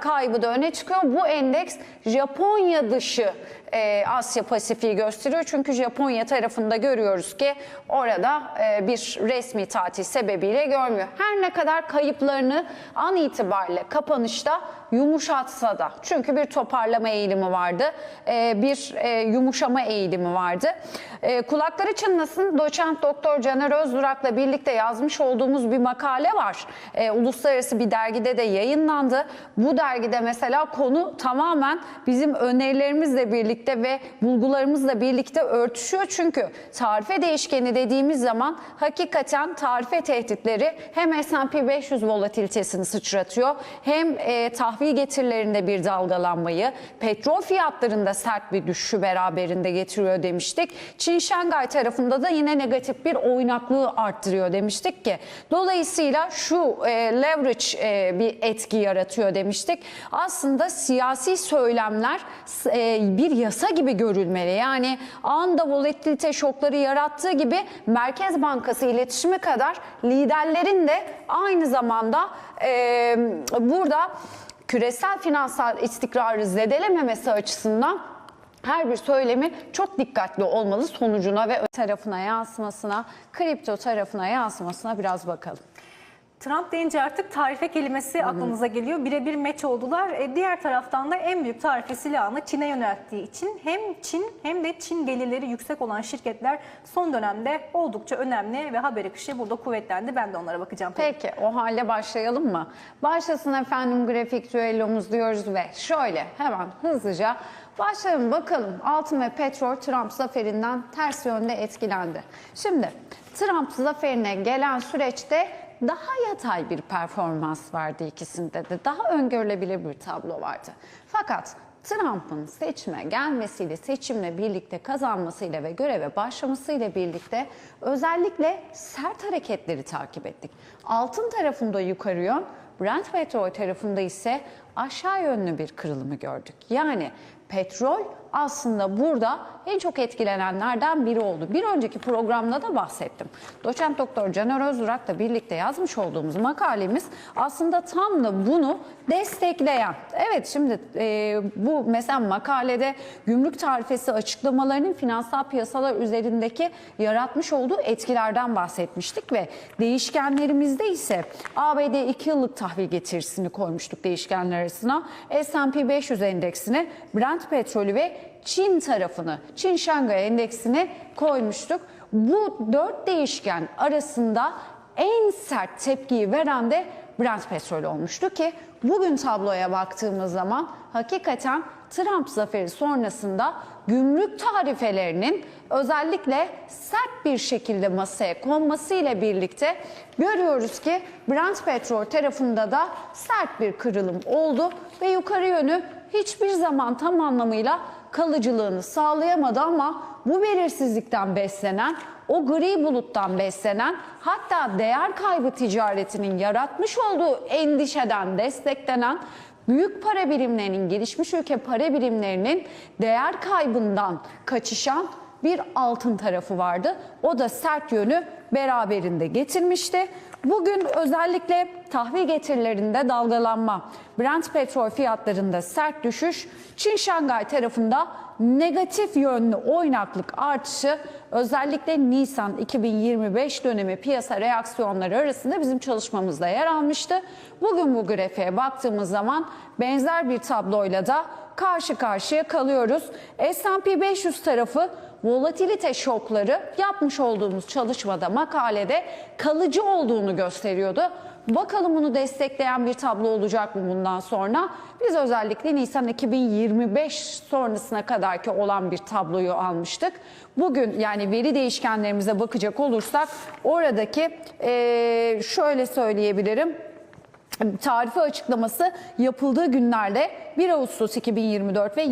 kaybı da öne çıkıyor. Bu endeks Japonya dışı e, Asya Pasifik'i gösteriyor. Çünkü Japonya tarafında görüyoruz ki orada e, bir resmi tatil sebebiyle görmüyor. Her ne kadar kayıplarını an itibariyle kapanışta yumuşatsa da çünkü bir toparlama eğilimi vardı, e, bir e, yumuşama eğilimi vardı. E, kulakları çınlasın doçent doktor Caner Özdurak'la birlikte yazmış olduğumuz bir makale var. E, uluslararası bir dergide de yayınlandı. Bu dergide mesela konu tamamen bizim önerilerimizle birlikte ve bulgularımızla birlikte örtüşüyor. Çünkü tarife değişkeni dediğimiz zaman hakikaten tarife tehditleri hem S&P 500 volatilitesini sıçratıyor hem e, tahvil getirilerinde bir dalgalanmayı, petrol fiyatlarında sert bir düşüşü beraberinde getiriyor demiştik. Çin Şangay tarafında da yine negatif bir oynaklığı arttırıyor demiştik ki. Dolayısıyla şu e, leverage e, bir etki yaratıyor demiştik. Aslında siyasi söylemler e, bir yasa gibi görülmeli. Yani anda volatilite şokları yarattığı gibi Merkez Bankası iletişimi kadar liderlerin de aynı zamanda e, burada küresel finansal istikrarı zedelememesi açısından her bir söylemi çok dikkatli olmalı sonucuna ve tarafına yansımasına, kripto tarafına yansımasına biraz bakalım. Trump deyince artık tarife kelimesi aklımıza geliyor. Birebir meç oldular. E, diğer taraftan da en büyük tarife silahını Çin'e yönelttiği için hem Çin hem de Çin gelirleri yüksek olan şirketler son dönemde oldukça önemli ve haber akışı burada kuvvetlendi. Ben de onlara bakacağım. Peki o halde başlayalım mı? Başlasın efendim grafik düellomuz diyoruz ve şöyle hemen hızlıca başlayalım bakalım altın ve petrol Trump zaferinden ters yönde etkilendi. Şimdi Trump zaferine gelen süreçte daha yatay bir performans vardı ikisinde de. Daha öngörülebilir bir tablo vardı. Fakat Trump'ın seçime gelmesiyle, seçimle birlikte kazanmasıyla ve göreve başlamasıyla birlikte özellikle sert hareketleri takip ettik. Altın tarafında yukarı yön, Brent petrol tarafında ise aşağı yönlü bir kırılımı gördük. Yani petrol aslında burada en çok etkilenenlerden biri oldu. Bir önceki programda da bahsettim. Doçent Doktor Caner Özdurak'la birlikte yazmış olduğumuz makalemiz aslında tam da bunu destekleyen. Evet şimdi e, bu mesela makalede gümrük tarifesi açıklamalarının finansal piyasalar üzerindeki yaratmış olduğu etkilerden bahsetmiştik ve değişkenlerimizde ise ABD 2 yıllık tahvil getirisini koymuştuk değişkenler arasına. S&P 500 endeksini, Brent petrolü ve Çin tarafını, Çin Şangay endeksini koymuştuk. Bu dört değişken arasında en sert tepkiyi veren de Brent petrol olmuştu ki bugün tabloya baktığımız zaman hakikaten Trump zaferi sonrasında gümrük tarifelerinin özellikle sert bir şekilde masaya konmasıyla birlikte görüyoruz ki Brent petrol tarafında da sert bir kırılım oldu ve yukarı yönü hiçbir zaman tam anlamıyla kalıcılığını sağlayamadı ama bu belirsizlikten beslenen, o gri buluttan beslenen hatta değer kaybı ticaretinin yaratmış olduğu endişeden desteklenen büyük para birimlerinin, gelişmiş ülke para birimlerinin değer kaybından kaçışan bir altın tarafı vardı. O da sert yönü beraberinde getirmişti. Bugün özellikle tahvil getirilerinde dalgalanma, Brent petrol fiyatlarında sert düşüş, Çin Şangay tarafında negatif yönlü oynaklık artışı özellikle Nisan 2025 dönemi piyasa reaksiyonları arasında bizim çalışmamızda yer almıştı. Bugün bu grafiğe baktığımız zaman benzer bir tabloyla da karşı karşıya kalıyoruz. S&P 500 tarafı volatilite şokları yapmış olduğumuz çalışmada makalede kalıcı olduğunu gösteriyordu. Bakalım bunu destekleyen bir tablo olacak mı bundan sonra? Biz özellikle Nisan 2025 sonrasına kadarki olan bir tabloyu almıştık. Bugün yani veri değişkenlerimize bakacak olursak oradaki ee, şöyle söyleyebilirim tarife açıklaması yapıldığı günlerde 1 Ağustos 2024 ve